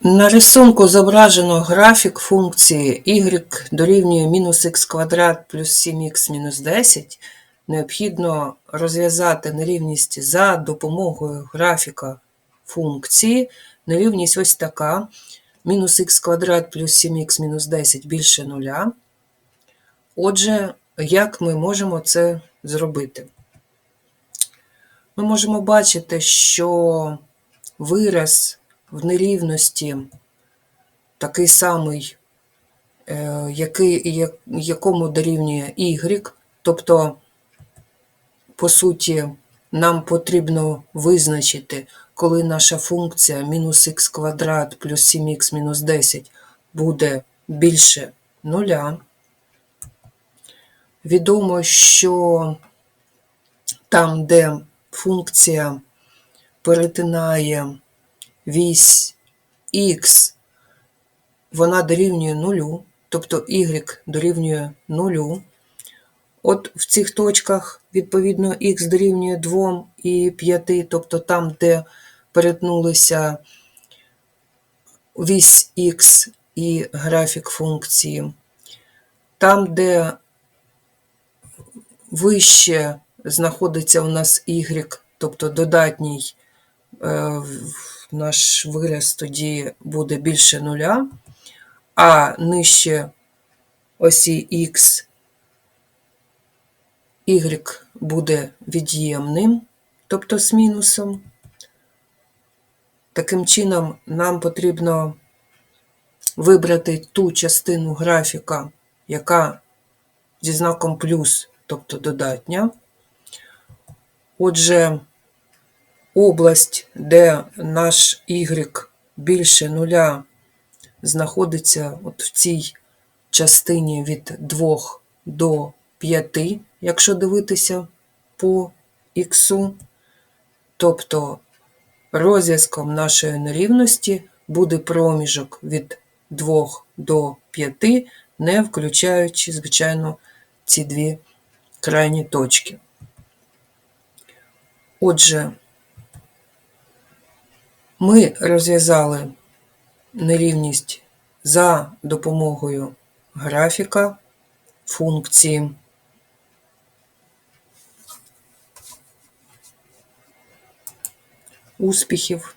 На рисунку зображено графік функції y дорівнює мінус х квадрат плюс 7х мінус 10. Необхідно розв'язати нерівність за допомогою графіка функції. Нерівність ось така. Мінус х квадрат плюс 7х мінус 10 більше нуля. Отже, як ми можемо це зробити? Ми можемо бачити, що вираз в нерівності такий самий, е, який, якому дорівнює y, тобто, по суті, нам потрібно визначити, коли наша функція мінус х квадрат плюс 7х мінус 10 буде більше нуля. Відомо, що там, де функція перетинає вісь х, вона дорівнює нулю, тобто y дорівнює нулю. От в цих точках, відповідно, х дорівнює 2 і 5, тобто там, де перетнулися вісь х і графік функції. Там, де вище знаходиться у нас y, тобто додатній е, наш вираз тоді буде більше нуля, а нижче осі x y буде від'ємним, тобто з мінусом. Таким чином, нам потрібно вибрати ту частину графіка, яка зі знаком плюс, тобто додатня. Отже, область, де наш y більше нуля знаходиться от в цій частині від 2 до 5, якщо дивитися по х, тобто розв'язком нашої нерівності буде проміжок від 2 до 5, не включаючи, звичайно, ці дві крайні точки. Отже, ми розв'язали нерівність за допомогою графіка функції. Успіхів!